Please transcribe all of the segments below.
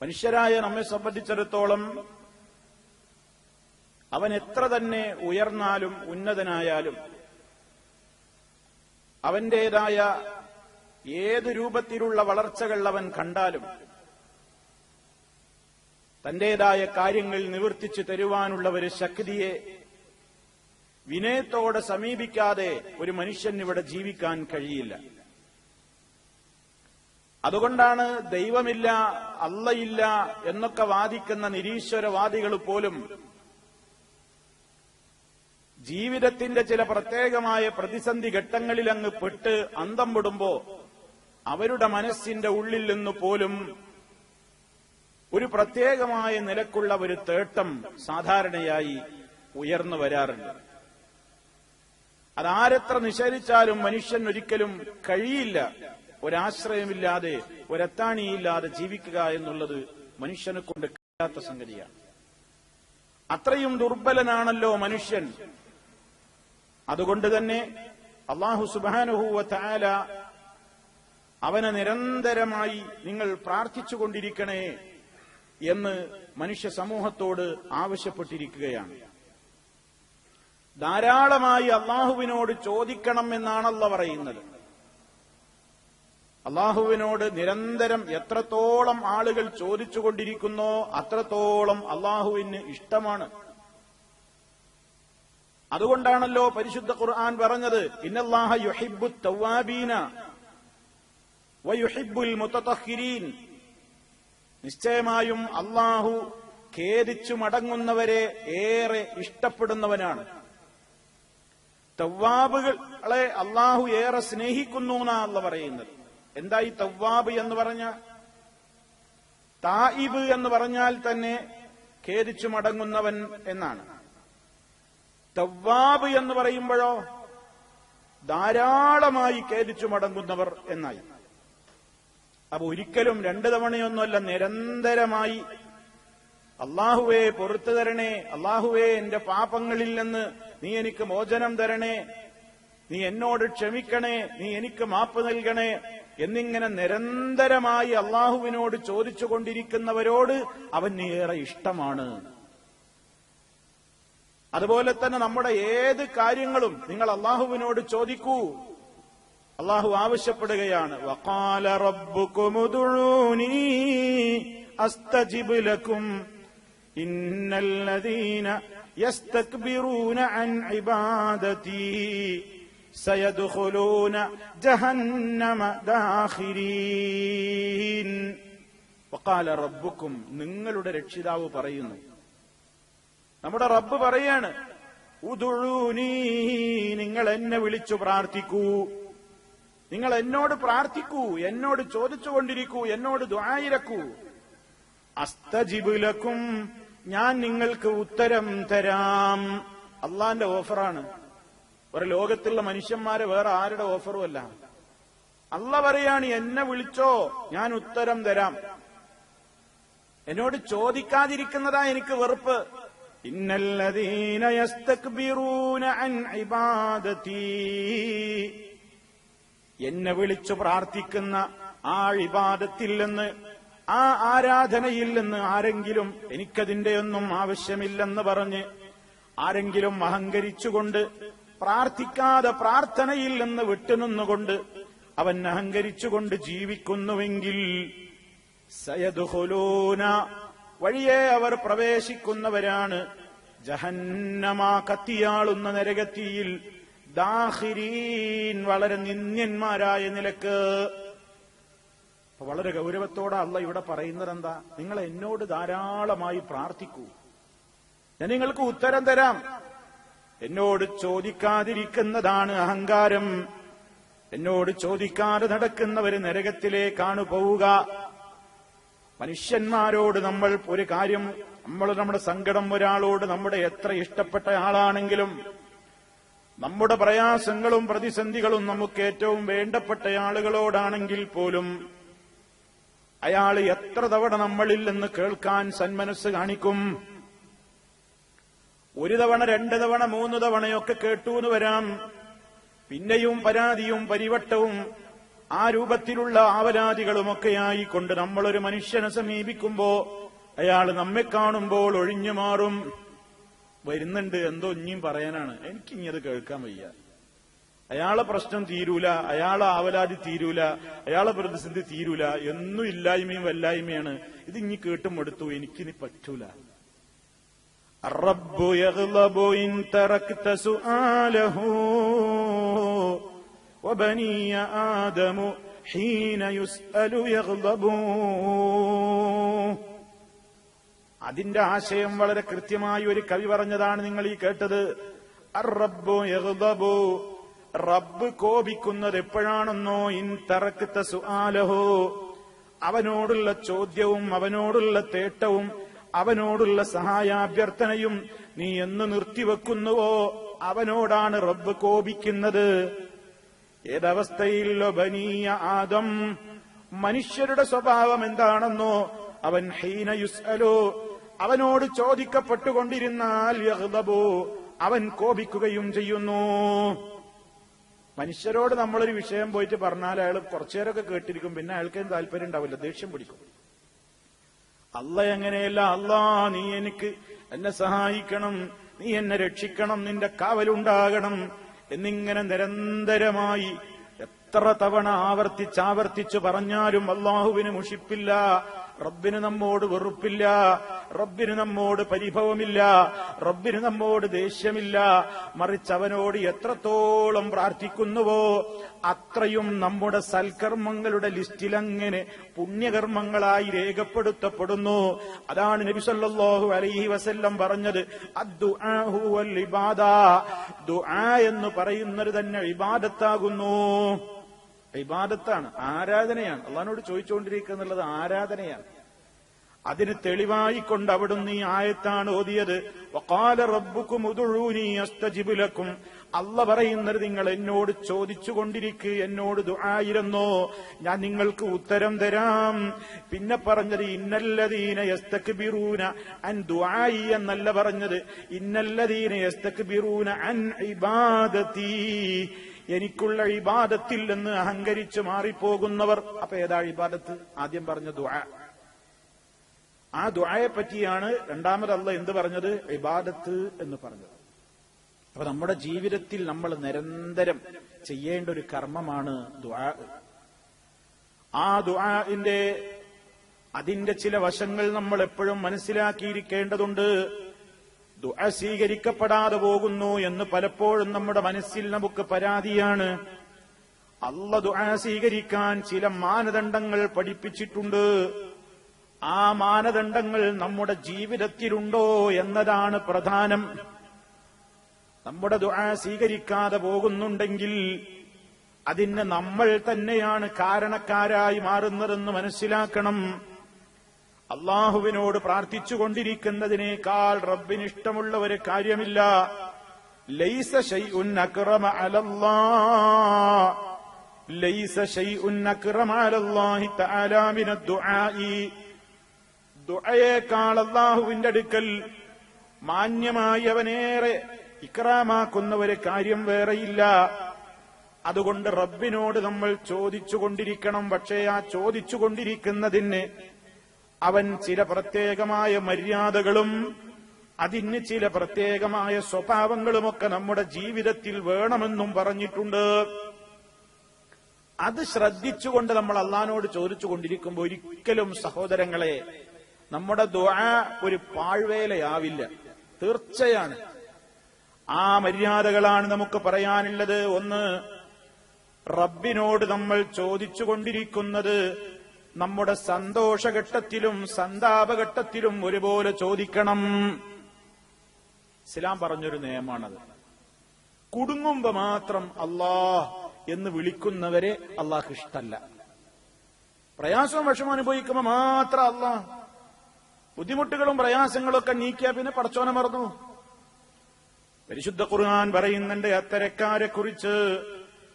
മനുഷ്യരായ നമ്മെ സംബന്ധിച്ചിടത്തോളം അവൻ എത്ര തന്നെ ഉയർന്നാലും ഉന്നതനായാലും അവന്റേതായ ഏത് രൂപത്തിലുള്ള വളർച്ചകൾ അവൻ കണ്ടാലും തന്റേതായ കാര്യങ്ങൾ നിവർത്തിച്ചു തരുവാനുള്ള ഒരു ശക്തിയെ വിനയത്തോടെ സമീപിക്കാതെ ഒരു മനുഷ്യൻ ഇവിടെ ജീവിക്കാൻ കഴിയില്ല. അതുകൊണ്ടാണ് ദൈവമില്ല അല്ലയില്ല എന്നൊക്കെ വാദിക്കുന്ന നിരീശ്വരവാദികൾ പോലും ജീവിതത്തിന്റെ ചില പ്രത്യേകമായ പ്രതിസന്ധി ഘട്ടങ്ങളിൽ അങ്ങ് പെട്ട് അന്തം വിടുമ്പോ അവരുടെ മനസ്സിന്റെ ഉള്ളിൽ നിന്ന് പോലും ഒരു പ്രത്യേകമായ നിലക്കുള്ള ഒരു തേട്ടം സാധാരണയായി ഉയർന്നു വരാറുണ്ട്. അതാരെത്ര നിഷേധിച്ചാലും മനുഷ്യൻ ഒരിക്കലും കഴിയില്ല. ഒരാശ്രയമില്ലാതെ ഒരത്താണിയില്ലാതെ ജീവിക്കുക എന്നുള്ളത് മനുഷ്യനെ കൊണ്ട് കഴിയാത്ത സംഗതിയാണ്. അത്രയും ദുർബലനാണല്ലോ മനുഷ്യൻ. അതുകൊണ്ട് തന്നെ അള്ളാഹു സുബാനുഹൂവ താല അവനെ നിരന്തരമായി നിങ്ങൾ പ്രാർത്ഥിച്ചുകൊണ്ടിരിക്കണേ എന്ന് മനുഷ്യ സമൂഹത്തോട് ആവശ്യപ്പെട്ടിരിക്കുകയാണ്. ധാരാളമായി അള്ളാഹുവിനോട് ചോദിക്കണം എന്നാണല്ല പറയുന്നത്. അള്ളാഹുവിനോട് നിരന്തരം എത്രത്തോളം ആളുകൾ ചോദിച്ചുകൊണ്ടിരിക്കുന്നോ അത്രത്തോളം അള്ളാഹുവിന് ഇഷ്ടമാണ്. അതുകൊണ്ടാണല്ലോ പരിശുദ്ധ ഖുർആൻ പറഞ്ഞത് ഇന്നല്ലാഹ യുഹിബ്ബു തവ്വാബീന വയുഹിബ്ബുൽ മുത്തതഹിരീൻ നിശ്ചയമായും അള്ളാഹു ഖേദിച്ചു മടങ്ങുന്നവരെ ഏറെ ഇഷ്ടപ്പെടുന്നവനാണ്. തവ്വാബുകളെ അള്ളാഹു ഏറെ സ്നേഹിക്കുന്നു എന്നാണല്ല പറയുന്നത്. എന്താ ഈ തവ്വാബ് എന്ന് പറഞ്ഞ? തായിബ് എന്ന് പറഞ്ഞാൽ തന്നെ ഖേദിച്ചു മടങ്ങുന്നവൻ എന്നാണ്. തവ്വാബ് എന്ന് പറയുമ്പോഴോ ധാരാളമായി ഖേദിച്ചു മടങ്ങുന്നവർ എന്നായി. അപ്പൊ ഒരിക്കലും രണ്ടു തവണയൊന്നുമല്ല നിരന്തരമായി അള്ളാഹുവേ പൊറത്തു തരണേ അള്ളാഹുവേ എന്റെ പാപങ്ങളിൽ നിന്ന് നീ എനിക്ക് മോചനം തരണേ നീ എന്നോട് ക്ഷമിക്കണേ നീ എനിക്ക് മാപ്പ് നൽകണേ എന്നിങ്ങനെ നിരന്തരമായി അള്ളാഹുവിനോട് ചോദിച്ചുകൊണ്ടിരിക്കുന്നവരോട് അവന് ഏറെ ഇഷ്ടമാണ്. അതുപോലെ തന്നെ നമ്മുടെ ഏത് കാര്യങ്ങളും നിങ്ങൾ അള്ളാഹുവിനോട് ചോദിക്കൂ. അള്ളാഹു ആവശ്യപ്പെടുകയാണ്. വഖാല റബ്ബുക്കും ഉദ്ഉനി അസ്തജിബ് ലക്കും ഇന്നല്ലദീന യസ്തക്ബിറൂന അൻ ഇബാദതി. സയദ്ഖുലൂന جهنم داخرين. وقال ربكم നിങ്ങളുടെ രക്ഷിതാവ് പറയുന്നു. നമ്മുടെ റബ്ബ് പറയാണ് ഉദുഴൂനീ നിങ്ങൾ എന്നെ വിളിച്ചു പ്രാർത്ഥിക്കൂ. നിങ്ങൾ എന്നോട് പ്രാർത്ഥിക്കൂ എന്നോട് ചോദിച്ചുകൊണ്ടിരിക്കൂ എന്നോട് ദ്വായിരക്കൂ. അസ്തജിബുലക്കും ഞാൻ നിങ്ങൾക്ക് ഉത്തരം തരാം. അള്ളാന്റെ ഓഫറാണ്. ഒരു ലോകത്തുള്ള മനുഷ്യന്മാരെ വേറെ ആരുടെ ഓഫറും അല്ല. അല്ല പറയാണ് എന്നെ വിളിച്ചോ ഞാൻ ഉത്തരം തരാം. എന്നോട് ചോദിക്കാതിരിക്കുന്നതാ എനിക്ക് വെറുപ്പ്. അൻ എന്നെ വിളിച്ചു പ്രാർത്ഥിക്കുന്ന ആ ഇബാദത്തിൽ നിന്ന് ആ ആരാധനയിൽ നിന്ന് ആരെങ്കിലും എനിക്കതിന്റെ ഒന്നും ആവശ്യമില്ലെന്ന് പറഞ്ഞ് ആരെങ്കിലും അഹങ്കരിച്ചുകൊണ്ട് പ്രാർത്ഥിക്കാതെ പ്രാർത്ഥനയിൽ നിന്ന് വിട്ടുനിന്നുകൊണ്ട് അവൻ അഹങ്കരിച്ചുകൊണ്ട് ജീവിക്കുന്നുവെങ്കിൽ സയദുഹുലൂന വഴിയെ അവർ പ്രവേശിക്കുന്നവരാണ്. ജഹന്നമാ കത്തിയാളുന്ന നരകത്തിയിൽ ദാഹിരീൻ വളരെ നിന്ദ്യന്മാരായ നിലയ്ക്ക്. വളരെ ഗൗരവത്തോടെ അല്ല ഇവിടെ പറയുന്നത് എന്താ നിങ്ങൾ എന്നോട് ധാരാളമായി പ്രാർത്ഥിക്കൂ. ഞാൻ നിങ്ങൾക്ക് ഉത്തരം തരാം. എന്നോട് ചോദിക്കാതിരിക്കുന്നതാണ് അഹങ്കാരം. എന്നോട് ചോദിക്കാതെ നടക്കുന്നവർ നരകത്തിലേക്കാണ് പോവുക മനുഷ്യന്മാരോട് നമ്മൾ ഒരു കാര്യം നമ്മൾ നമ്മുടെ സങ്കടം ഒരാളോട് നമ്മുടെ എത്ര ഇഷ്ടപ്പെട്ട ആളാണെങ്കിലും നമ്മുടെ പ്രയാസങ്ങളും പ്രതിസന്ധികളും നമുക്ക് ഏറ്റവും വേണ്ടപ്പെട്ട ആളുകളോടാണെങ്കിൽ പോലും അയാൾ എത്ര തവണ നമ്മളിൽ നിന്ന് കേൾക്കാൻ സന്മനസ് കാണിക്കും. ഒരു തവണ രണ്ട് തവണ മൂന്ന് തവണയൊക്കെ കേട്ടു എന്ന് വരാം. പിന്നെയും പരാതിയും പരിവട്ടവും ആ രൂപത്തിലുള്ള ആവരാതികളുമൊക്കെയായിക്കൊണ്ട് നമ്മളൊരു മനുഷ്യനെ സമീപിക്കുമ്പോ അയാൾ നമ്മെ കാണുമ്പോൾ ഒഴിഞ്ഞു മാറും. വരുന്നുണ്ട് എന്തോ ഇനിയും പറയാനാണ്. എനിക്കിങ്ങത് കേൾക്കാൻ വയ്യ. അയാളെ പ്രശ്നം തീരൂല അയാളെ ആവലാതി തീരൂല അയാളെ പ്രതിസന്ധി തീരൂല. എന്നും ഇല്ലായ്മയും വല്ലായ്മയാണ്. ഇത് ഇനി കേട്ടും എടുത്തു എനിക്കിനി പറ്റൂല. الرب يغضب إن تركت سؤاله وبني آدم حين يسأل يغضب അതിന്റെ ആശയം വളരെ കൃത്യമായി ഒരു കവി പറഞ്ഞതാണ് നിങ്ങൾ ഈ കേട്ടത് അറബ്ബു യഗ്ദബു റബ്ബ് കോപിക്കുന്നത് എപ്പോഴാണെന്നോ ഇൻ തറക്കത്ത സുആലഹോ അവനോടുള്ള ചോദ്യവും അവനോടുള്ള തേട്ടവും അവനോടുള്ള സഹായാഭ്യർത്ഥനയും നീ എന്ന് നിർത്തിവെക്കുന്നുവോ അവനോടാണ് റബ്ബ് കോപിക്കുന്നത്. ഏതവസ്ഥയിൽ ബനീയ ആദം? മനുഷ്യരുടെ സ്വഭാവം എന്താണെന്നോ അവൻ ഹീന യുസ്അലോ. അവനോട് ചോദിക്കപ്പെട്ടുകൊണ്ടിരുന്നാൽ യഹ്ദബോ അവൻ കോപിക്കുകയും ചെയ്യുന്നു. മനുഷ്യരോട് നമ്മളൊരു വിഷയം പോയിട്ട് പറഞ്ഞാൽ അയാൾ കുറച്ചേരൊക്കെ കേട്ടിരിക്കും. പിന്നെ അയാൾക്ക് താല്പര്യം ഉണ്ടാവില്ല? ദേഷ്യം പിടിക്കും. അല്ല എങ്ങനെയല്ല? അല്ലാ നീ എനിക്ക് എന്നെ സഹായിക്കണം. നീ എന്നെ രക്ഷിക്കണം. നിന്റെ കാവലുണ്ടാകണം. എന്നിങ്ങനെ നിരന്തരമായി എത്ര തവണ ആവർത്തിച്ചാവർത്തിച്ചു പറഞ്ഞാലും അള്ളാഹുവിന് മുഷിപ്പില്ല. റബ്ബിന് നമ്മോട് വെറുപ്പില്ല റബ്ബിന് നമ്മോട് പരിഭവമില്ല റബ്ബിന് നമ്മോട് ദേഷ്യമില്ല. മറിച്ച് അവനോട് എത്രത്തോളം പ്രാർത്ഥിക്കുന്നുവോ അത്രയും നമ്മുടെ സൽക്കർമ്മങ്ങളുടെ ലിസ്റ്റിലങ്ങനെ പുണ്യകർമ്മങ്ങളായി രേഖപ്പെടുത്തപ്പെടുന്നു. അതാണ് നബി സല്ലല്ലാഹു അലൈഹി വസല്ലം പറഞ്ഞത് എന്ന് പറയുന്നത് തന്നെ ഇബാദത്താകുന്നു. ഇബാദത്താണ് ആരാധനയാണ്. അള്ളഹാനോട് ചോദിച്ചുകൊണ്ടിരിക്കുക എന്നുള്ളത് ആരാധനയാണ്. അതിന് തെളിവായി കൊണ്ട് അവിടുന്ന് ഈ ആയത്താണ് ഓതിയത്. വക്കാല റബ്ബുക്കും അസ്തജിബുലക്കും അല്ല പറയുന്നത് നിങ്ങൾ എന്നോട് ചോദിച്ചുകൊണ്ടിരിക്ക് എന്നോട് ദുആയിരുന്നോ ഞാൻ നിങ്ങൾക്ക് ഉത്തരം തരാം. പിന്നെ പറഞ്ഞത് ഇന്നല്ലതീന ഇന്നല്ലദീന യസ്തക്ബിറൂന അൻ ദുആയി എന്നല്ല പറഞ്ഞത്. ഇന്നല്ലതീന ഇന്നല്ലദീന യസ്തക്ബിറൂന അൻ ഇബാദതി. എനിക്കുള്ള ഇബാദത്തിൽ നിന്ന് അഹങ്കരിച്ച് മാറിപ്പോകുന്നവർ. അപ്പൊ ഏതാ ഇബാദത്ത്? ആദ്യം പറഞ്ഞ ദുആ. ആ ദുആയെ പറ്റിയാണ് രണ്ടാമതല്ല എന്ത് പറഞ്ഞത്? ഇബാദത്ത് എന്ന് പറഞ്ഞത്. അപ്പൊ നമ്മുടെ ജീവിതത്തിൽ നമ്മൾ നിരന്തരം ചെയ്യേണ്ട ഒരു കർമ്മമാണ് ദുആ. ആ ദുആന്റെ അതിന്റെ ചില വശങ്ങൾ നമ്മൾ എപ്പോഴും മനസ്സിലാക്കിയിരിക്കേണ്ടതുണ്ട്. ദുആ സ്വീകരിക്കപ്പെടാതെ പോകുന്നു എന്ന് പലപ്പോഴും നമ്മുടെ മനസ്സിൽ നമുക്ക് പരാതിയാണ്. അല്ല ദുആ സ്വീകരിക്കാൻ ചില മാനദണ്ഡങ്ങൾ പഠിപ്പിച്ചിട്ടുണ്ട്. ആ മാനദണ്ഡങ്ങൾ നമ്മുടെ ജീവിതത്തിലുണ്ടോ എന്നതാണ് പ്രധാനം. നമ്മുടെ ദുആ സ്വീകരിക്കാതെ പോകുന്നുണ്ടെങ്കിൽ അതിന് നമ്മൾ തന്നെയാണ് കാരണക്കാരായി മാറുന്നതെന്ന് മനസ്സിലാക്കണം. അള്ളാഹുവിനോട് പ്രാർത്ഥിച്ചുകൊണ്ടിരിക്കുന്നതിനേക്കാൾ റബ്ബിന് ഇഷ്ടമുള്ള ഒരു കാര്യമില്ല. ലൈസ ഷൈഉൻ അക്റമ അലല്ലാ ലൈസ ഷൈഉൻ അലല്ലാഹി തആല മിന ദുആഇ. ദുആയേക്കാൾ അള്ളാഹുവിന്റെ അടുക്കൽ മാന്യമായി അവനേറെ ഇക്രാമാക്കുന്ന ഒരു കാര്യം വേറെയില്ല. അതുകൊണ്ട് റബ്ബിനോട് നമ്മൾ ചോദിച്ചുകൊണ്ടിരിക്കണം. പക്ഷേ ആ ചോദിച്ചുകൊണ്ടിരിക്കുന്നതിന് അവൻ ചില പ്രത്യേകമായ മര്യാദകളും അതിന് ചില പ്രത്യേകമായ സ്വഭാവങ്ങളുമൊക്കെ നമ്മുടെ ജീവിതത്തിൽ വേണമെന്നും പറഞ്ഞിട്ടുണ്ട്. അത് ശ്രദ്ധിച്ചുകൊണ്ട് നമ്മൾ അള്ളഹാനോട് ചോദിച്ചുകൊണ്ടിരിക്കുമ്പോൾ ഒരിക്കലും സഹോദരങ്ങളെ നമ്മുടെ ദുആ ഒരു പാഴ്വേലയാവില്ല. തീർച്ചയാണ്. ആ മര്യാദകളാണ് നമുക്ക് പറയാനുള്ളത്. ഒന്ന് റബ്ബിനോട് നമ്മൾ ചോദിച്ചുകൊണ്ടിരിക്കുന്നത് നമ്മുടെ സന്തോഷഘട്ടത്തിലും സന്താപഘട്ടത്തിലും ഒരുപോലെ ചോദിക്കണം. ഇസ്ലാം പറഞ്ഞൊരു നിയമമാണത്. കുടുങ്ങുമ്പോ മാത്രം അള്ളാഹ് എന്ന് വിളിക്കുന്നവരെ അള്ളാഹ് ഇഷ്ടല്ല. പ്രയാസവും വിഷമം അനുഭവിക്കുമ്പോ മാത്രം അള്ളാഹ്. ബുദ്ധിമുട്ടുകളും പ്രയാസങ്ങളും ഒക്കെ നീക്കിയാ പിന്നെ പടച്ചോനെ മറന്നു. പരിശുദ്ധ ഖുർആൻ പറയുന്നുണ്ട് അത്തരക്കാരെ കുറിച്ച്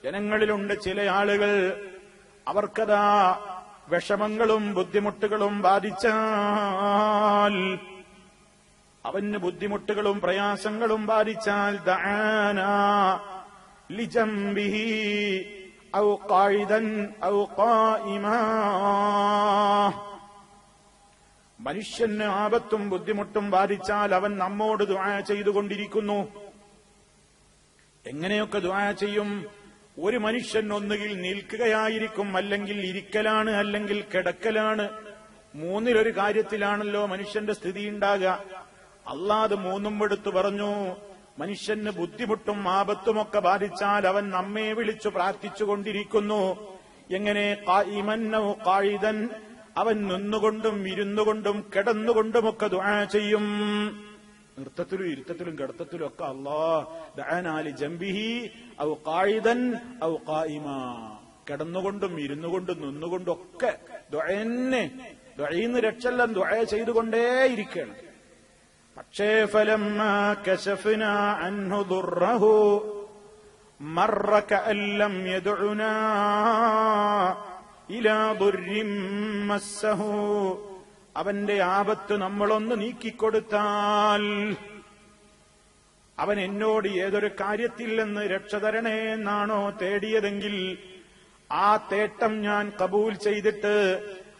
ജനങ്ങളിലുണ്ട് ചില ആളുകൾ. അവർക്കതാ വിഷമങ്ങളും ബുദ്ധിമുട്ടുകളും ബാധിച്ചാൽ അവന് ബുദ്ധിമുട്ടുകളും പ്രയാസങ്ങളും ബാധിച്ചാൽ ദാന ലിജംബിഹി ഔ ഖായിദൻ ഔ ഖായിമാ. മനുഷ്യന് ആപത്തും ബുദ്ധിമുട്ടും ബാധിച്ചാൽ അവൻ നമ്മോട് ദുആ ചെയ്തുകൊണ്ടിരിക്കുന്നു. എങ്ങനെയൊക്കെ ദുആ ചെയ്യും? ഒരു മനുഷ്യൻ ഒന്നുകിൽ നിൽക്കുകയായിരിക്കും അല്ലെങ്കിൽ ഇരിക്കലാണ് അല്ലെങ്കിൽ കിടക്കലാണ്. മൂന്നിലൊരു കാര്യത്തിലാണല്ലോ മനുഷ്യന്റെ സ്ഥിതി ഉണ്ടാകുക അല്ലാതെ മൂന്നും എടുത്തു പറഞ്ഞു. മനുഷ്യന് ബുദ്ധിമുട്ടും ആപത്തുമൊക്കെ ബാധിച്ചാൽ അവൻ നമ്മെ വിളിച്ചു പ്രാർത്ഥിച്ചുകൊണ്ടിരിക്കുന്നു. എങ്ങനെ? അവൻ നിന്നുകൊണ്ടും ഇരുന്നുകൊണ്ടും കിടന്നുകൊണ്ടുമൊക്കെ ദുആ ചെയ്യും. നൃത്തത്തിലും ഇരുത്തത്തിലും കിടത്തത്തിലും ഒക്കെ അള്ളാഹ് ജംബിഹി ഔ ഖായിദൻ ഔ കായിമ കിടന്നുകൊണ്ടും ഇരുന്നുകൊണ്ടും നിന്നുകൊണ്ടും ഒക്കെ ദ്വയന്നെ ദ്വയന്ന് രക്ഷല്ലം ദ്വയ ചെയ്തുകൊണ്ടേ ചെയ്തുകൊണ്ടേയിരിക്കണം പക്ഷേ ഫലം ദുർറഹു മറ കഅല്ലം യദ്ഉനാ ഇലാ ദുരിം മസ്സഹു. അവന്റെ ആപത്ത് നമ്മളൊന്ന് നീക്കിക്കൊടുത്താൽ അവൻ എന്നോട് ഏതൊരു കാര്യത്തിൽ നിന്ന് രക്ഷ തരണേ എന്നാണോ തേടിയതെങ്കിൽ ആ തേട്ടം ഞാൻ കബൂൽ ചെയ്തിട്ട്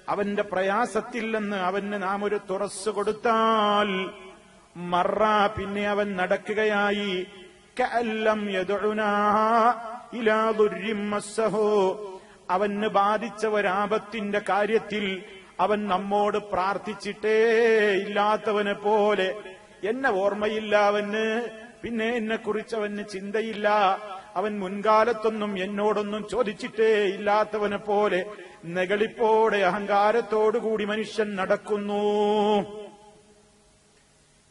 അവന്റെ പ്രയാസത്തിൽ നിന്ന് അവന് നാം ഒരു തുറസ് കൊടുത്താൽ മറ പിന്നെ അവൻ നടക്കുകയായി. യദുനാ ഇലാ അവന് ബാധിച്ച ഒരാപത്തിന്റെ കാര്യത്തിൽ അവൻ നമ്മോട് പ്രാർത്ഥിച്ചിട്ടേ ഇല്ലാത്തവനെ പോലെ. എന്നെ ഓർമ്മയില്ല അവന്. പിന്നെ എന്നെ കുറിച്ച് അവന് ചിന്തയില്ല. അവൻ മുൻകാലത്തൊന്നും എന്നോടൊന്നും ചോദിച്ചിട്ടേ ഇല്ലാത്തവനെ പോലെ നെകളിപ്പോടെ അഹങ്കാരത്തോടുകൂടി മനുഷ്യൻ നടക്കുന്നു.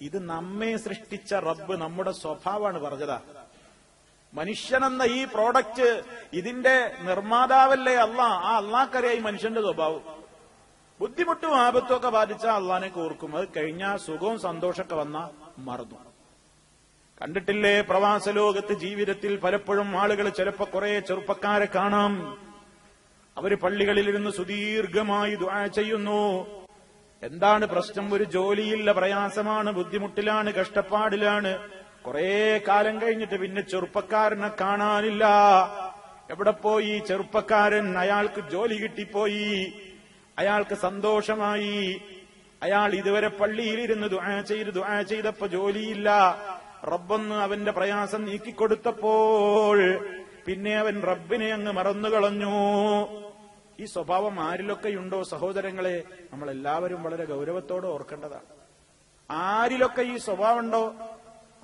ഇത് നമ്മെ സൃഷ്ടിച്ച റബ്ബ് നമ്മുടെ സ്വഭാവമാണ് പറഞ്ഞതാ. മനുഷ്യനെന്ന ഈ പ്രോഡക്റ്റ് ഇതിന്റെ നിർമ്മാതാവല്ലേ അല്ല ആ അള്ളാക്കറിയായി മനുഷ്യന്റെ സ്വഭാവം. ബുദ്ധിമുട്ടും ആപത്തും ഒക്കെ ബാധിച്ച അള്ളഹാനെ ഓർക്കും അത് കഴിഞ്ഞാൽ സുഖവും സന്തോഷമൊക്കെ വന്ന മറന്നു. കണ്ടിട്ടില്ലേ? പ്രവാസ ലോകത്ത് ജീവിതത്തിൽ പലപ്പോഴും ആളുകൾ ചിലപ്പോ കുറെ ചെറുപ്പക്കാരെ കാണാം. അവർ പള്ളികളിലിരുന്ന് സുദീർഘമായി ദുആ ചെയ്യുന്നു. എന്താണ് പ്രശ്നം? ഒരു ജോലിയില്ല പ്രയാസമാണ് ബുദ്ധിമുട്ടിലാണ് കഷ്ടപ്പാടിലാണ്. കുറെ കാലം കഴിഞ്ഞിട്ട് പിന്നെ ചെറുപ്പക്കാരനെ കാണാനില്ല. എവിടെ പോയി? ചെറുപ്പക്കാരൻ അയാൾക്ക് ജോലി കിട്ടിപ്പോയി. അയാൾക്ക് സന്തോഷമായി. അയാൾ ഇതുവരെ പള്ളിയിലിരുന്ന് ദുആ ചെയ്ത് ദുആ ചെയ്തപ്പോ ജോലിയില്ല. റബ്ബൊന്ന് അവന്റെ പ്രയാസം നീക്കിക്കൊടുത്തപ്പോൾ പിന്നെ അവൻ റബ്ബിനെ അങ്ങ് മറന്നുകളഞ്ഞു ഈ സ്വഭാവം ആരിലൊക്കെയുണ്ടോ സഹോദരങ്ങളെ? നമ്മൾ എല്ലാവരും വളരെ ഗൗരവത്തോടെ ഓർക്കേണ്ടതാണ്. ആരിലൊക്കെ ഈ സ്വഭാവം ഉണ്ടോ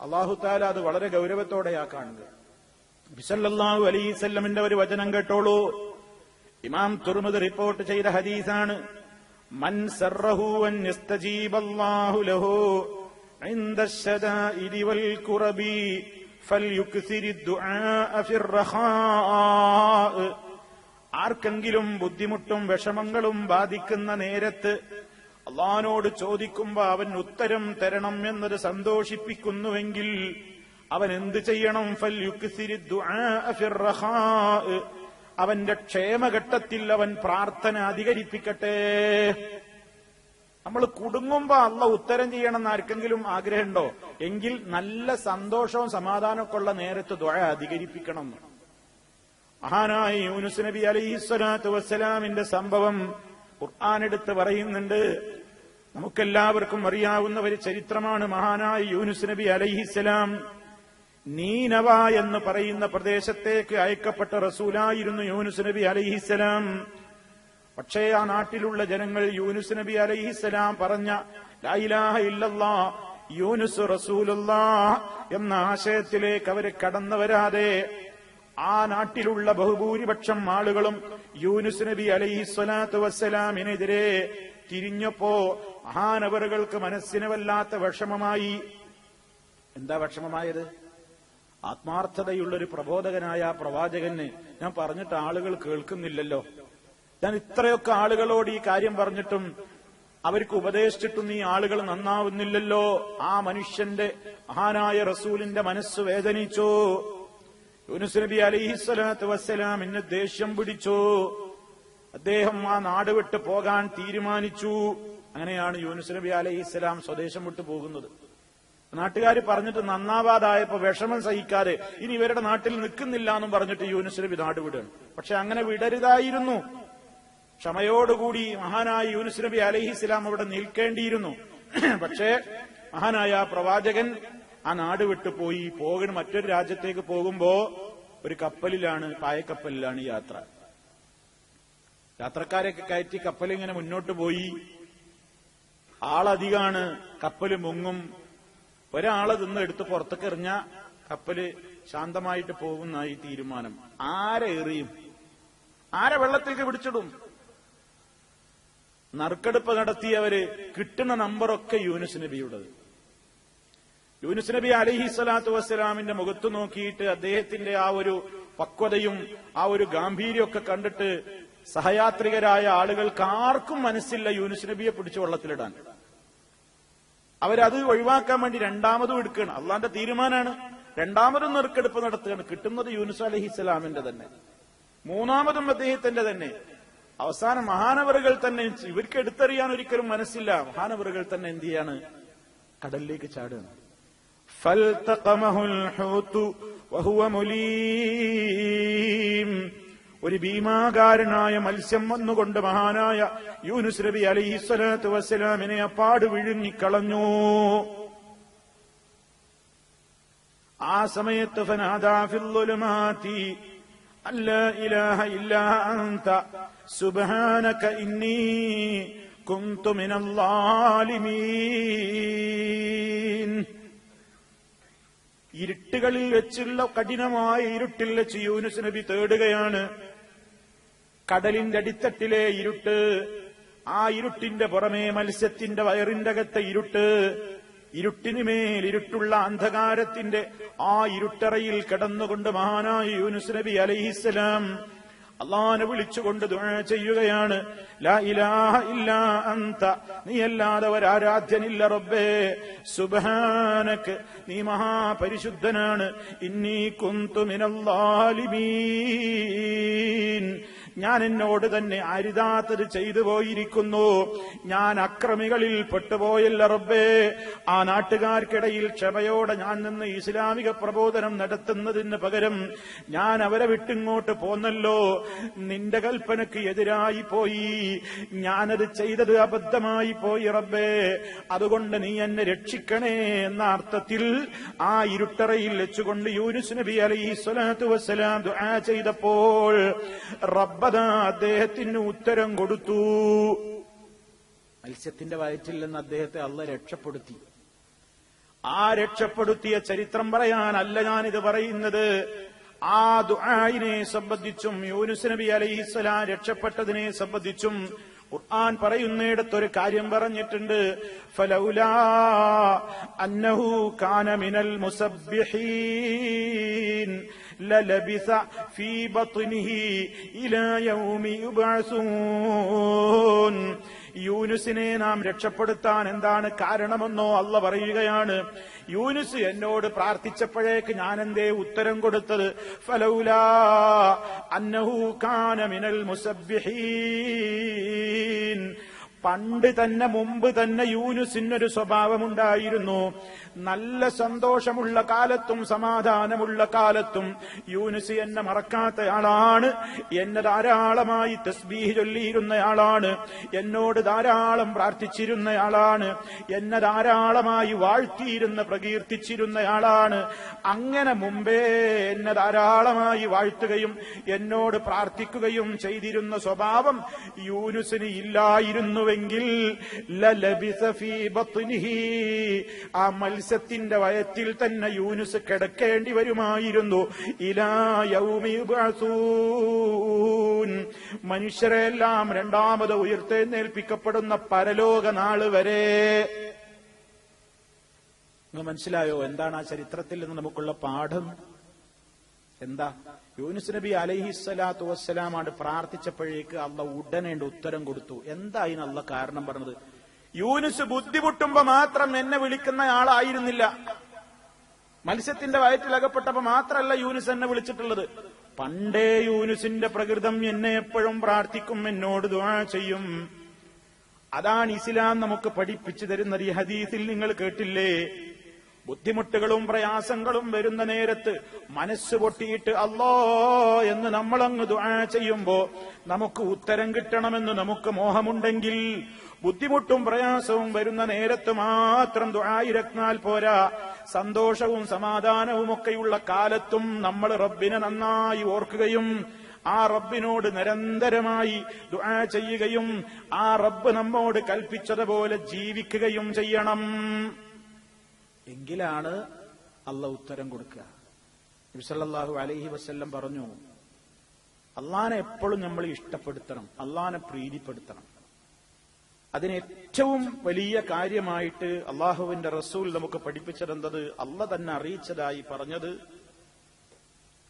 അള്ളാഹുത്താല അത് വളരെ ഗൗരവത്തോടെയാ കാണുക ബിസല്ലാഹു അലൈസല്ലമിന്റെ ഒരു വചനം കേട്ടോളൂ. ഇമാം തുർമുദ് റിപ്പോർട്ട് ചെയ്ത ഹദീസാണ് മൻ സറഹു അൻ യസ്തജീബല്ലാഹു ലഹു عند الشدائد والكرب فليكثر الدعاء في الرخاء ആർക്കെങ്കിലും ബുദ്ധിമുട്ടും വിഷമങ്ങളും ബാധിക്കുന്ന നേരത്ത് അള്ളഹാനോട് ചോദിക്കുമ്പോ അവൻ ഉത്തരം തരണം എന്നത് സന്തോഷിപ്പിക്കുന്നുവെങ്കിൽ അവൻ എന്ത് ചെയ്യണം ഫൽ യുക്സിരി ദുആഅ ഫിർ റഖാഅ്. അവന്റെ ക്ഷേമഘട്ടത്തിൽ അവൻ പ്രാർത്ഥന അധികരിപ്പിക്കട്ടെ. നമ്മൾ കുടുങ്ങുമ്പോ അല്ല ഉത്തരം ചെയ്യണമെന്ന് ആർക്കെങ്കിലും ആഗ്രഹമുണ്ടോ? എങ്കിൽ നല്ല സന്തോഷവും സമാധാനമൊക്കെ ഉള്ള നേരത്ത് ദുഴ അധികരിപ്പിക്കണം. മഹാനായ യൂനുസ് നബി അലൈഹിസ്വലാത്തു വസ്സലാമിന്റെ സംഭവം ഖുർആൻ പറയുന്നുണ്ട്. നമുക്കെല്ലാവർക്കും അറിയാവുന്ന ഒരു ചരിത്രമാണ് മഹാനായ യൂനുസ് നബി അലൈഹിസ്സലാം നീനവ എന്ന് പറയുന്ന പ്രദേശത്തേക്ക് അയക്കപ്പെട്ട റസൂലായിരുന്നു യൂനുസ് നബി അലൈഹിസ്സലാം പക്ഷേ ആ നാട്ടിലുള്ള ജനങ്ങൾ യൂനുസ് നബി അലൈഹിസ്സലാം പറഞ്ഞ ലൈലാഹ ഇല്ലല്ലാ യൂനുസ് റസൂലുള്ള എന്ന ആശയത്തിലേക്ക് അവർ കടന്നു വരാതെ ആ നാട്ടിലുള്ള ബഹുഭൂരിപക്ഷം ആളുകളും യൂനുസ് നബി അലൈഹിസ്വലാത്തു വസ്സലാമിനെതിരെ തിരിഞ്ഞപ്പോ മഹാനവറുകൾക്ക് മനസ്സിന് വല്ലാത്ത വിഷമമായി. എന്താ വിഷമമായത്? ആത്മാർത്ഥതയുള്ളൊരു പ്രബോധകനായ പ്രവാചകന് ഞാൻ പറഞ്ഞിട്ട് ആളുകൾ കേൾക്കുന്നില്ലല്ലോ. ഞാൻ ഇത്രയൊക്കെ ആളുകളോട് ഈ കാര്യം പറഞ്ഞിട്ടും അവർക്ക് ഉപദേശിച്ചിട്ടും ഈ ആളുകൾ നന്നാവുന്നില്ലല്ലോ. ആ മനുഷ്യന്റെ മഹാനായ റസൂലിന്റെ മനസ്സ് വേദനിച്ചു. യൂനുസ് നബി അലിഹിസ്വലാത്ത് വസ്സലാമിന് ദേഷ്യം പിടിച്ചു. അദ്ദേഹം ആ നാട് വിട്ട് പോകാൻ തീരുമാനിച്ചു. അങ്ങനെയാണ് യൂനുസ് നബി അലഹിസ്സലാം സ്വദേശം വിട്ടു പോകുന്നത്. നാട്ടുകാർ പറഞ്ഞിട്ട് നന്നാവാതായപ്പോ വിഷമം സഹിക്കാതെ ഇനി ഇവരുടെ നാട്ടിൽ നിൽക്കുന്നില്ല എന്നും പറഞ്ഞിട്ട് യൂനുസ് നബി നാട് വിടുകയാണ്. പക്ഷെ അങ്ങനെ വിടരുതായിരുന്നു. ക്ഷമയോടുകൂടി മഹാനായ യൂനുസ് നബി അലഹിസ്ലാം അവിടെ നിൽക്കേണ്ടിയിരുന്നു. പക്ഷേ മഹാനായ പ്രവാചകൻ ആ നാട് വിട്ടു പോയി. പോകണ മറ്റൊരു രാജ്യത്തേക്ക് പോകുമ്പോ ഒരു കപ്പലിലാണ് പായക്കപ്പലിലാണ് യാത്ര. യാത്രക്കാരെയൊക്കെ കയറ്റി കപ്പൽ ഇങ്ങനെ മുന്നോട്ട് പോയി. ആളധികാണ് കപ്പൽ മുങ്ങും. ഒരാളെ നിന്ന് എടുത്ത് പുറത്തേക്ക് എറിഞ്ഞ കപ്പൽ ശാന്തമായിട്ട് പോകുന്ന ഈ തീരുമാനം. ആരെ എറിയും? ആരെ വെള്ളത്തിലേക്ക് പിടിച്ചിടും? നറുക്കെടുപ്പ് നടത്തിയവര് കിട്ടുന്ന നമ്പറൊക്കെ യൂനുസ് നബിയുടേത്. യൂനുസ് നബി അലഹി സ്വലാത്തു വസ്സലാമിന്റെ മുഖത്ത് നോക്കിയിട്ട് അദ്ദേഹത്തിന്റെ ആ ഒരു പക്വതയും ആ ഒരു ഗാംഭീര്യമൊക്കെ കണ്ടിട്ട് സഹയാത്രികരായ ആളുകൾക്ക് ആർക്കും മനസ്സില്ല യൂനുസ് നബിയെ പിടിച്ച് വെള്ളത്തിലിടാൻ. അവരത് ഒഴിവാക്കാൻ വേണ്ടി രണ്ടാമതും എടുക്കുകയാണ് അള്ളാന്റെ തീരുമാനമാണ് രണ്ടാമതും നെറുക്കെടുപ്പ് നടത്തുകയാണ് കിട്ടുന്നത് യൂനുസ് അലഹി സ്വലാമിന്റെ തന്നെ മൂന്നാമതും അദ്ദേഹത്തിന്റെ തന്നെ അവസാനം മഹാനവറുകൾ തന്നെ ഇവർക്ക് എടുത്തെറിയാൻ ഒരിക്കലും മനസ്സില്ല മഹാനവറുകൾ തന്നെ എന്ത് ചെയ്യാണ് കടലിലേക്ക് ചാടുകയാണ് فالتقمه الحوت وهو مليم ഒരു ഭീമാകാരനായ മത്സ്യം വന്നുകൊണ്ട് മഹാനായ യൂനുസ് നബി അലൈഹി സ്വലാത്തു വസ്സലാമിനെ അപ്പാട് വിഴുങ്ങിക്കളഞ്ഞു ആ സമയത്ത് സുബ്ഹാനക ഇന്നി ഇരുട്ടുകളിൽ വെച്ചുള്ള കഠിനമായ ഇരുട്ടിൽ വെച്ച് യൂനുസ് നബി തേടുകയാണ്. കടലിന്റെ അടിത്തട്ടിലെ ഇരുട്ട് ആ ഇരുട്ടിന്റെ പുറമേ മത്സ്യത്തിന്റെ വയറിന്റെ അകത്തെ ഇരുട്ട് ഇരുട്ടിനുമേൽ ഇരുട്ടുള്ള അന്ധകാരത്തിന്റെ ആ ഇരുട്ടറയിൽ കിടന്നുകൊണ്ട് മഹാനായ യൂനുസ് നബി അലൈഹിസ്സലാം അള്ളാനെ വിളിച്ചുകൊണ്ട് ദുആ ചെയ്യുകയാണ്. ലാ ഇലാഹ അന്ത. നീയല്ലാതെ ഒരാരാധ്യനില്ല റബ്ബേ. സുബാനക്ക് നീ മഹാപരിശുദ്ധനാണ്. ഇന്നീ കുന്തു ഞാൻ എന്നോട് തന്നെ അരുതാത്തത് ചെയ്തു പോയിരിക്കുന്നു. ഞാൻ അക്രമികളിൽ പെട്ടുപോയല്ല റബ്ബേ. ആ നാട്ടുകാർക്കിടയിൽ ക്ഷമയോടെ ഞാൻ നിന്ന് ഇസ്ലാമിക പ്രബോധനം നടത്തുന്നതിന് പകരം ഞാൻ അവരെ വിട്ടിങ്ങോട്ട് പോന്നല്ലോ. നിന്റെ കൽപ്പനക്ക് എതിരായി പോയി. ഞാനത് ചെയ്തത് അബദ്ധമായി പോയി റബ്ബേ. അതുകൊണ്ട് നീ എന്നെ രക്ഷിക്കണേ എന്ന അർത്ഥത്തിൽ ആ ഇരുട്ടറയിൽ വെച്ചുകൊണ്ട് യൂനുസ് നബി അലൈഹി സ്വലാത്തു വസ്സലാം ദുആ ചെയ്തപ്പോൾ റബ്ബത അദ്ദേഹത്തിന് ഉത്തരം കൊടുത്തു. മത്സ്യത്തിന്റെ വയറ്റിൽ നിന്ന് അദ്ദേഹത്തെ അല്ല രക്ഷപ്പെടുത്തി. ആ രക്ഷപ്പെടുത്തിയ ചരിത്രം പറയാനല്ല ഞാനിത് പറയുന്നത്. ആ ദുആയിനെ സംബന്ധിച്ചും യൂനുസ് നബി അലൈഹിസ്സലാം രക്ഷപ്പെട്ടതിനെ സംബന്ധിച്ചും ഖുർആൻ പറയുന്നിടത്തൊരു കാര്യം പറഞ്ഞിട്ടുണ്ട്. ഫലൗലാ അന്നഹു കാന മിനൽ മുസബ്ബിഹീൻ ലലബിസ ഫീ ബത്നിഹി ഇലാ യൗമി യുബ്അസൂൻ. യൂനുസിനെ നാം രക്ഷപ്പെടുത്താൻ എന്താണ് കാരണമെന്നോ അല്ല പറയുകയാണ്. യൂനുസ് എന്നോട് പ്രാർത്ഥിച്ചപ്പോഴേക്ക് ഞാൻ എന്തേ ഉത്തരം കൊടുത്തത്? ഫലൗലാ അന്നഹു കാന മിനൽ മുസബ്ബിഹീൻ. പണ്ട് തന്നെ മുമ്പ് തന്നെ യൂനുസിനൊരു സ്വഭാവമുണ്ടായിരുന്നു. നല്ല സന്തോഷമുള്ള കാലത്തും സമാധാനമുള്ള കാലത്തും യൂനുസ് എന്നെ മറക്കാത്തയാളാണ് എന്നെ ധാരാളമായി തസ്ബീഹ് ചൊല്ലിയിരുന്നയാളാണ്. എന്നോട് ധാരാളം പ്രാർത്ഥിച്ചിരുന്നയാളാണ്. എന്നെ ധാരാളമായി വാഴ്ത്തിയിരുന്ന പ്രകീർത്തിച്ചിരുന്നയാളാണ്. അങ്ങനെ മുമ്പേ എന്നെ ധാരാളമായി വാഴ്ത്തുകയും എന്നോട് പ്രാർത്ഥിക്കുകയും ചെയ്തിരുന്ന സ്വഭാവം യൂനുസിന് ഇല്ലായിരുന്നുവെങ്കിൽ ബത്നിഹി. ആ മത്സ്യത്തിന്റെ വയറ്റിൽ തന്നെ യൂനുസ് കിടക്കേണ്ടി വരുമായിരുന്നു. മനുഷ്യരെല്ലാം രണ്ടാമത് ഉയർത്തെഴുന്നേൽപ്പിക്കപ്പെടുന്ന പരലോക നാൾ വരെ. മനസ്സിലായോ? എന്താണ് ആ ചരിത്രത്തിൽ നിന്ന് നമുക്കുള്ള പാഠം? എന്താ? യൂനുസ് നബി അലൈഹിസ്സലാത്തു വസ്സലാമാണ് പ്രാർത്ഥിച്ചപ്പോഴേക്ക് അള്ള ഉടനെ ഉത്തരം കൊടുത്തു. എന്താ അതിന് അള്ള കാരണം പറഞ്ഞത്? യൂനുസ് ബുദ്ധിമുട്ടുമ്പോ മാത്രം എന്നെ വിളിക്കുന്ന ആളായിരുന്നില്ല. മത്സ്യത്തിന്റെ വയറ്റിലകപ്പെട്ടപ്പോ മാത്രമല്ല യൂനുസ് എന്നെ വിളിച്ചിട്ടുള്ളത്. പണ്ടേ യൂനുസിന്റെ പ്രകൃതം എന്നെ എപ്പോഴും പ്രാർത്ഥിക്കും എന്നോട് ദുആ ചെയ്യും. അതാണ് ഇസ്ലാം നമുക്ക് പഠിപ്പിച്ചു തരുന്ന ഈ ഹദീസിൽ നിങ്ങൾ കേട്ടില്ലേ? ബുദ്ധിമുട്ടുകളും പ്രയാസങ്ങളും വരുന്ന നേരത്ത് മനസ്സ് പൊട്ടിയിട്ട് അല്ലോ എന്ന് നമ്മളങ്ങ് ദുആ ചെയ്യുമ്പോ നമുക്ക് ഉത്തരം കിട്ടണമെന്ന് നമുക്ക് മോഹമുണ്ടെങ്കിൽ ബുദ്ധിമുട്ടും പ്രയാസവും വരുന്ന നേരത്ത് മാത്രം ദുആയിരക്നാൽ പോരാ. സന്തോഷവും സമാധാനവും ഒക്കെയുള്ള കാലത്തും നമ്മൾ റബ്ബിനെ നന്നായി ഓർക്കുകയും ആ റബ്ബിനോട് നിരന്തരമായി ദുആ ചെയ്യുകയും ആ റബ്ബ് നമ്മോട് കൽപ്പിച്ചതുപോലെ ജീവിക്കുകയും ചെയ്യണം. എങ്കിലാണ് അള്ള ഉത്തരം കൊടുക്കുക. നബിസല്ലാഹു അലഹി വസ്ല്ലം പറഞ്ഞു അള്ളഹാനെ എപ്പോഴും നമ്മൾ ഇഷ്ടപ്പെടുത്തണം അള്ളഹാനെ പ്രീതിപ്പെടുത്തണം. അതിന് ഏറ്റവും വലിയ കാര്യമായിട്ട് അള്ളാഹുവിന്റെ റസൂൽ നമുക്ക് പഠിപ്പിച്ചിരുന്നത് അല്ല തന്നെ അറിയിച്ചതായി പറഞ്ഞത്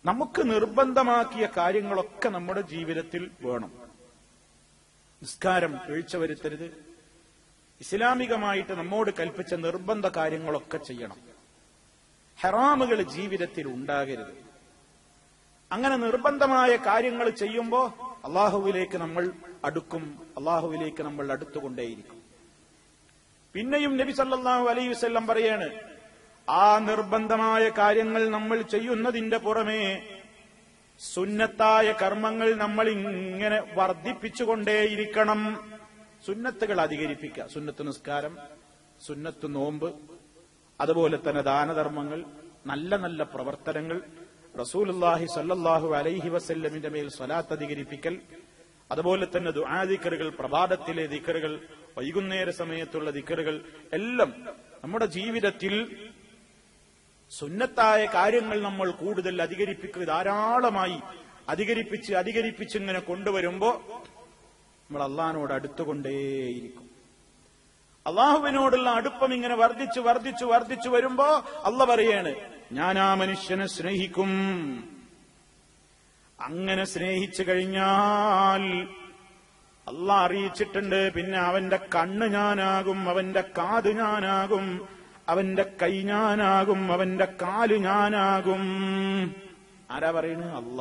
നമുക്ക് നിർബന്ധമാക്കിയ കാര്യങ്ങളൊക്കെ നമ്മുടെ ജീവിതത്തിൽ വേണം. നിസ്കാരം വീഴ്ച വരുത്തരുത്. ഇസ്ലാമികമായിട്ട് നമ്മോട് കൽപ്പിച്ച നിർബന്ധ കാര്യങ്ങളൊക്കെ ചെയ്യണം. ഹറാമുകൾ ജീവിതത്തിൽ ഉണ്ടാകരുത്. അങ്ങനെ നിർബന്ധമായ കാര്യങ്ങൾ ചെയ്യുമ്പോൾ അള്ളാഹുവിലേക്ക് നമ്മൾ അടുക്കും അള്ളാഹുവിലേക്ക് നമ്മൾ അടുത്തുകൊണ്ടേയിരിക്കും. പിന്നെയും നബി സല്ലല്ലാഹു അലൈഹി വസല്ലം പറയാണ് ആ നിർബന്ധമായ കാര്യങ്ങൾ നമ്മൾ ചെയ്യുന്നതിന്റെ പുറമേ സുന്നത്തായ കർമ്മങ്ങൾ നമ്മൾ ഇങ്ങനെ വർദ്ധിപ്പിച്ചുകൊണ്ടേയിരിക്കണം. സുന്നത്തുകൾ അധികരിപ്പിക്കുക. സുന്നത്ത് നിസ്കാരം സുന്നത്ത് നോമ്പ് അതുപോലെ തന്നെ ദാനധർമ്മങ്ങൾ നല്ല നല്ല പ്രവർത്തനങ്ങൾ. റസൂലുല്ലാഹി സല്ലാഹു അലൈഹി വസല്ലമിന്റെ മേൽ സ്വലാത്ത് അധികരിപ്പിക്കൽ. അതുപോലെ തന്നെ ദുആദിക്കറുകൾ പ്രഭാതത്തിലെ ദിക്കറുകൾ വൈകുന്നേര സമയത്തുള്ള ദിക്കറുകൾ എല്ലാം നമ്മുടെ ജീവിതത്തിൽ സുന്നത്തായ കാര്യങ്ങൾ നമ്മൾ കൂടുതൽ അധികരിപ്പിക്കുക. ധാരാളമായി അധികരിപ്പിച്ച് അധികരിപ്പിച്ച് ഇങ്ങനെ കൊണ്ടുവരുമ്പോ നമ്മൾ അള്ളഹാനോട് അടുത്തുകൊണ്ടേയിരിക്കും. അള്ളാഹുവിനോടുള്ള അടുപ്പം ഇങ്ങനെ വർദ്ധിച്ചു വർദ്ധിച്ചു വർദ്ധിച്ചു വരുമ്പോ അല്ല പറയാണ് ഞാൻ ആ മനുഷ്യനെ സ്നേഹിക്കും. അങ്ങനെ സ്നേഹിച്ചു കഴിഞ്ഞാൽ അല്ല അറിയിച്ചിട്ടുണ്ട് പിന്നെ അവന്റെ കണ്ണ് ഞാനാകും അവന്റെ കാത് ഞാനാകും അവന്റെ കൈ ഞാനാകും അവന്റെ കാൽ ഞാനാകും. ആരാ പറയുന്നത് അല്ല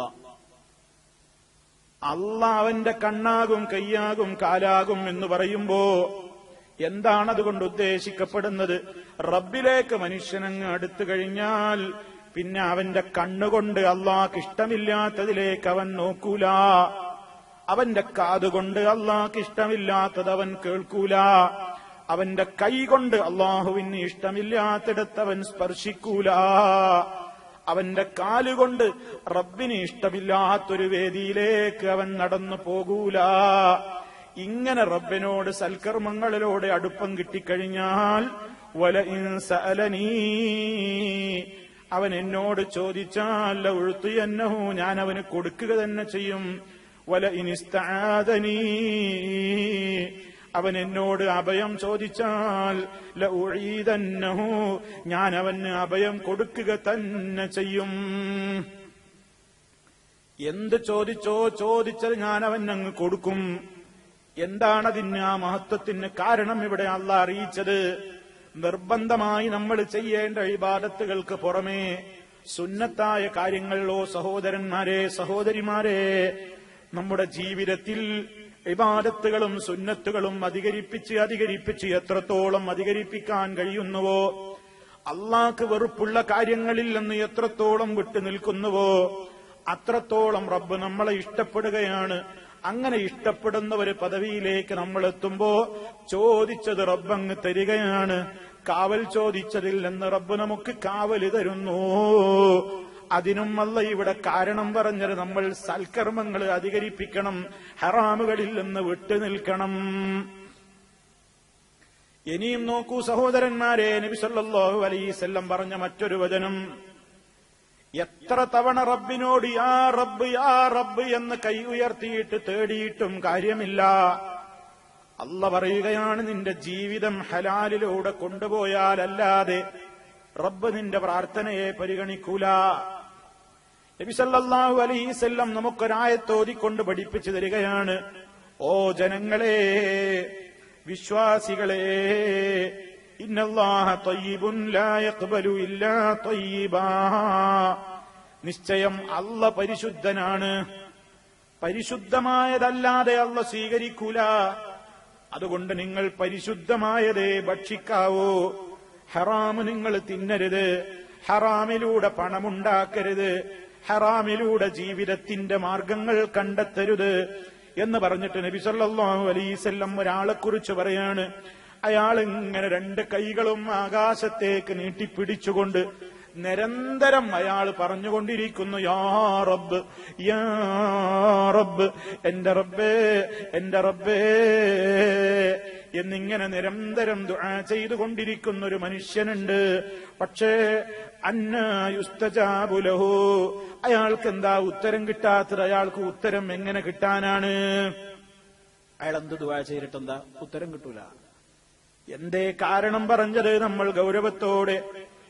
അല്ല അവന്റെ കണ്ണാകും കയ്യാകും കാലാകും എന്ന് പറയുമ്പോ എന്താണ് അതുകൊണ്ട് ഉദ്ദേശിക്കപ്പെടുന്നത്? റബ്ബിലേക്ക് മനുഷ്യനങ്ങ് അടുത്തു കഴിഞ്ഞാൽ പിന്നെ അവന്റെ കണ്ണുകൊണ്ട് അള്ളാഹ്ക്ക് ഇഷ്ടമില്ലാത്തതിലേക്ക് അവൻ നോക്കൂല. അവന്റെ കാതുകൊണ്ട് അള്ളാഹ്ക്ക് ഇഷ്ടമില്ലാത്തത് അവൻ കേൾക്കൂല. അവന്റെ കൈ കൊണ്ട് അള്ളാഹുവിന് ഇഷ്ടമില്ലാത്തിടത്തവൻ സ്പർശിക്കൂല. അവന്റെ കാലുകൊണ്ട് റബ്ബിന് ഇഷ്ടമില്ലാത്തൊരു വേദിയിലേക്ക് അവൻ നടന്നു പോകൂല. ഇങ്ങനെ റബ്ബിനോട് സൽക്കർമ്മങ്ങളിലൂടെ അടുപ്പം കിട്ടിക്കഴിഞ്ഞാൽ വല ഇൻസഅലനീ അവൻ എന്നോട് ചോദിച്ചാൽ ഉഴുത്തു എന്നഹു ഞാൻ അവന് കൊടുക്കുക തന്നെ ചെയ്യും. വല ഇനിസ്താദനീ അവൻ എന്നോട് അഭയം ചോദിച്ചാൽ ഞാൻ അവന് അഭയം കൊടുക്കുക തന്നെ ചെയ്യും. എന്ത് ചോദിച്ചോ ചോദിച്ചത് ഞാൻ അവൻ അങ്ങ് കൊടുക്കും. എന്താണതിന് ആ മഹത്വത്തിന് കാരണം ഇവിടെ അല്ല അറിയിച്ചത്? നിർബന്ധമായി നമ്മൾ ചെയ്യേണ്ട ഇബാദത്തുകൾക്ക് പുറമേ സുന്നത്തായ കാര്യങ്ങളിലോ സഹോദരന്മാരെ സഹോദരിമാരെ നമ്മുടെ ജീവിതത്തിൽ ഇബാദത്തുകളും സുന്നത്തുകളും അധികരിപ്പിച്ച് അധികരിപ്പിച്ച് എത്രത്തോളം അധികരിപ്പിക്കാൻ കഴിയുന്നുവോ അള്ളാക്ക് വെറുപ്പുള്ള കാര്യങ്ങളിൽ നിന്ന് എത്രത്തോളം വിട്ടു നിൽക്കുന്നുവോ അത്രത്തോളം റബ്ബ് നമ്മളെ ഇഷ്ടപ്പെടുകയാണ്. അങ്ങനെ ഇഷ്ടപ്പെടുന്ന ഒരു പദവിയിലേക്ക് നമ്മൾ എത്തുമ്പോ ചോദിച്ചത് റബ്ബങ്ങ് തരികയാണ്. കാവൽ ചോദിച്ചതിൽ നിന്ന് റബ്ബ് നമുക്ക് കാവൽ തരുന്നു. അതിനും അല്ല ഇവിടെ കാരണം പറഞ്ഞത് നമ്മൾ സൽക്കർമ്മങ്ങൾ അധികരിപ്പിക്കണം ഹറാമുകളിൽ നിന്ന് വിട്ടുനിൽക്കണം ഇനിയും നോക്കൂ സഹോദരന്മാരെ നബി സല്ലല്ലാഹു അലൈസല്ലം പറഞ്ഞ മറ്റൊരു വചനം. എത്ര തവണ റബ്ബിനോട് യാ റബ്ബ് യാ റബ്ബ് എന്ന് കൈ ഉയർത്തിയിട്ട് തേടിയിട്ടും കാര്യമില്ല. അല്ല പറയുകയാണ് നിന്റെ ജീവിതം ഹലാലിലൂടെ കൊണ്ടുപോയാലല്ലാതെ റബ്ബ് നിന്റെ പ്രാർത്ഥനയെ പരിഗണിക്കൂല. നബിസല്ലാഹു അലൈസല്ലം നമുക്കൊരായത്തോതിക്കൊണ്ട് പഠിപ്പിച്ചു തരികയാണ്. ഓ ജനങ്ങളെ വിശ്വാസികളെ നിശ്ചയം അല്ല പരിശുദ്ധനാണ്. പരിശുദ്ധമായതല്ലാതെ അല്ല സ്വീകരിക്കൂല. അതുകൊണ്ട് നിങ്ങൾ പരിശുദ്ധമായതേ ഭക്ഷിക്കാവൂ. ഹറാമ് നിങ്ങൾ തിന്നരുത്. ഹറാമിലൂടെ പണമുണ്ടാക്കരുത്. ഹറാമിലൂടെ ജീവിതത്തിന്റെ മാർഗങ്ങൾ കണ്ടെത്തരുത് എന്ന് പറഞ്ഞിട്ട് നബി സല്ലാഹു അലൈസല്ലം ഒരാളെ കുറിച്ച് പറയാണ്. അയാൾ ഇങ്ങനെ രണ്ട് കൈകളും ആകാശത്തേക്ക് നീട്ടിപ്പിടിച്ചുകൊണ്ട് നിരന്തരം അയാൾ പറഞ്ഞുകൊണ്ടിരിക്കുന്നു യാ റബ്ബ് യാ റബ്ബ് എന്റെ റബ്ബേ എന്റെ റബ്ബേ. എന്നിങ്ങനെ നിരന്തരം ദുആ ചെയ്തുകൊണ്ടിരിക്കുന്ന ഒരു മനുഷ്യനുണ്ട്. പക്ഷേ അന്നയുസ്തജാബുലഹു അയാൾക്ക് എന്താ ഉത്തരം കിട്ടാത്തത്? അയാൾക്ക് ഉത്തരം എങ്ങനെ കിട്ടാനാണ്? അയാൾ എന്ത് ദുആ ചെയ്തിട്ടെന്താ? ഉത്തരം കിട്ടൂല. എന്തേ കാരണം പറഞ്ഞത് നമ്മൾ ഗൗരവത്തോടെ?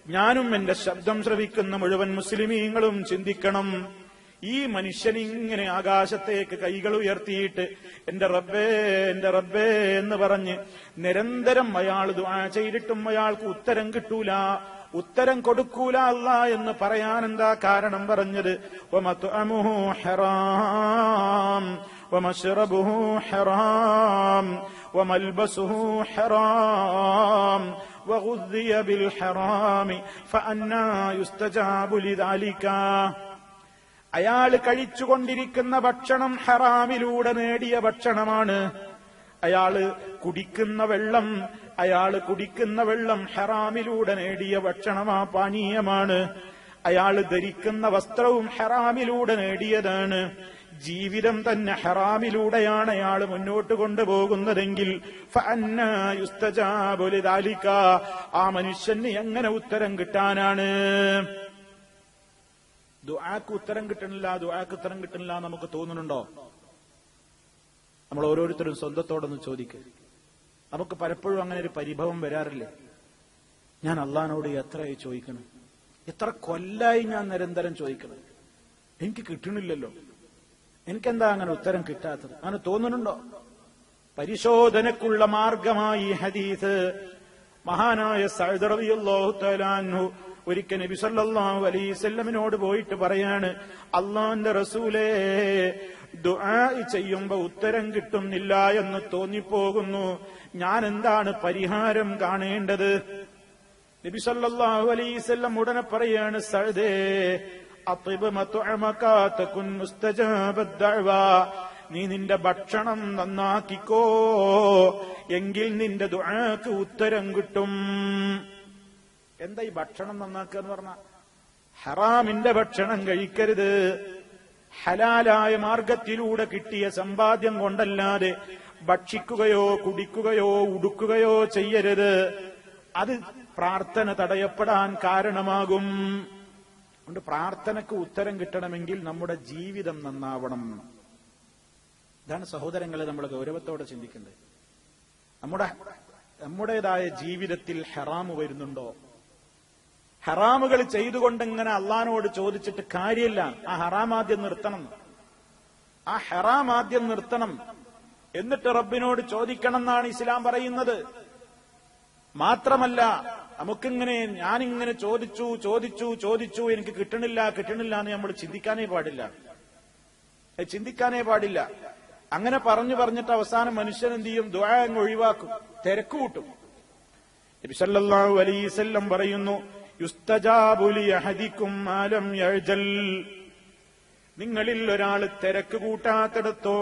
ഞാനും എന്റെ ശബ്ദം ശ്രവിക്കുന്ന മുഴുവൻ മുസ്ലിമീങ്ങളും ചിന്തിക്കണം. ഈ മനുഷ്യൻ ഇങ്ങനെ ആകാശത്തേക്ക് കൈകൾ ഉയർത്തിയിട്ട് എന്റെ റബ്ബേ എന്റെ റബ്ബേ എന്ന് പറഞ്ഞ് നിരന്തരം അയാൾ ദുആ ചെയ്തിട്ടും അയാൾക്ക് ഉത്തരം കിട്ടൂല ഉത്തരം കൊടുക്കൂല അല്ല എന്ന് പറയാൻ എന്താ കാരണം പറഞ്ഞത് وَمَطْعَمُهُ حَرَامٌ وَمَشْرَبُهُ حَرَامٌ وَمَلْبَسُهُ حَرَامٌ وَغُذِّيَ بِالْحَرَامِ فَأَنَّى يُسْتَجَابُ لِذَلِكَ അയാൾ കഴിച്ചുകൊണ്ടിരിക്കുന്ന ഭക്ഷണം ഹറാമിലൂടെ നേടിയ ഭക്ഷണമാണ്. അയാൾ കുടിക്കുന്ന വെള്ളം അയാൾ കുടിക്കുന്ന വെള്ളം ഹറാമിലൂടെ നേടിയ ഭക്ഷണമാ പാനീയമാണ്. അയാൾ ധരിക്കുന്ന വസ്ത്രവും ഹറാമിലൂടെ നേടിയതാണ്. ജീവിതം തന്നെ ഹറാമിലൂടെയാണ് അയാൾ മുന്നോട്ട് കൊണ്ടുപോകുന്നതെങ്കിൽ. ആ മനുഷ്യന് എങ്ങനെ ഉത്തരം കിട്ടാനാണ്? ദുആക്ക് ഉത്തരം കിട്ടണില്ല ദുആക്ക് ഉത്തരം കിട്ടണില്ല നമുക്ക് തോന്നുന്നുണ്ടോ? നമ്മൾ ഓരോരുത്തരും സ്വന്തത്തോടൊന്ന് ചോദിക്കുക നമുക്ക് പലപ്പോഴും അങ്ങനെ ഒരു പരിഭവം വരാറില്ലേ? ഞാൻ അള്ളഹാനോട് എത്രയായി ചോദിക്കണം? എത്ര കൊല്ലായി ഞാൻ നിരന്തരം ചോദിക്കണം? എനിക്ക് കിട്ടണില്ലല്ലോ. എനിക്കെന്താ അങ്ങനെ ഉത്തരം കിട്ടാത്തത്? അങ്ങനെ തോന്നുന്നുണ്ടോ? പരിശോധനക്കുള്ള മാർഗമായി ഹദീസ് മഹാനായ അൻഹു ഒരിക്കൽ നബി സല്ലല്ലാഹു അലൈഹി വസല്ലമിനോട് പോയിട്ട് പറയാണ് അള്ളാന്റെ റസൂലേ ദുആ ചെയ്യുമ്പോ ഉത്തരം കിട്ടുന്നില്ല എന്ന് തോന്നിപ്പോകുന്നു. ഞാൻ എന്താണ് പരിഹാരം കാണേണ്ടത്? നബി സല്ലല്ലാഹു അലൈഹി വസല്ലം ഉടനെ പറയാണ് സഅദേ അത്ഇബ് മത്അമക തകുൻ മുസ്തജാബദ് ദഅവ. നീ നിന്റെ ഭക്ഷണം നന്നാക്കിക്കോ എങ്കിൽ നിന്റെ ദുആക്ക് ഉത്തരം കിട്ടും. എന്താ ഈ ഭക്ഷണം നന്നാക്കുക എന്ന് പറഞ്ഞ? ഹറാമിന്റെ ഭക്ഷണം കഴിക്കരുത്. ഹലാലായ മാർഗത്തിലൂടെ കിട്ടിയ സമ്പാദ്യം കൊണ്ടല്ലാതെ ഭക്ഷിക്കുകയോ കുടിക്കുകയോ ഉടുക്കുകയോ ചെയ്യരുത്. അത് പ്രാർത്ഥന തടയപ്പെടാൻ കാരണമാകും. അതുകൊണ്ട് പ്രാർത്ഥനക്ക് ഉത്തരം കിട്ടണമെങ്കിൽ നമ്മുടെ ജീവിതം നന്നാവണം. ഇതാണ് സഹോദരങ്ങളെ നമ്മൾ ഗൗരവത്തോടെ ചിന്തിക്കേണ്ടത്. നമ്മുടെ നമ്മുടേതായ ജീവിതത്തിൽ ഹെറാമ് വരുന്നുണ്ടോ? ഹറാമുകൾ ചെയ്തുകൊണ്ട് ഇങ്ങനെ അള്ളഹാനോട് ചോദിച്ചിട്ട് കാര്യമില്ല. ആ ഹറാം ആദ്യം നിർത്തണം. ആ ഹറാം ആദ്യം നിർത്തണം. എന്നിട്ട് റബ്ബിനോട് ചോദിക്കണം എന്നാണ് ഇസ്ലാം പറയുന്നത്. മാത്രമല്ല നമുക്കിങ്ങനെ ഞാനിങ്ങനെ ചോദിച്ചു ചോദിച്ചു ചോദിച്ചു എനിക്ക് കിട്ടണില്ല കിട്ടണില്ല എന്ന് നമ്മൾ ചിന്തിക്കാനേ പാടില്ല. ചിന്തിക്കാനേ പാടില്ല. അങ്ങനെ പറഞ്ഞു പറഞ്ഞിട്ട് അവസാനം മനുഷ്യൻ എന്ത് ചെയ്യും? ദ്വാ അങ്ങ് ഒഴിവാക്കും. തിരക്ക് കൂട്ടും. നബി സല്ലല്ലാഹു അലൈഹി വസല്ലം പറയുന്നു യുസ്തജാബു ആലം മാലം നിങ്ങളിൽ ഒരാൾ തിരക്ക് കൂട്ടാത്തിടത്തോ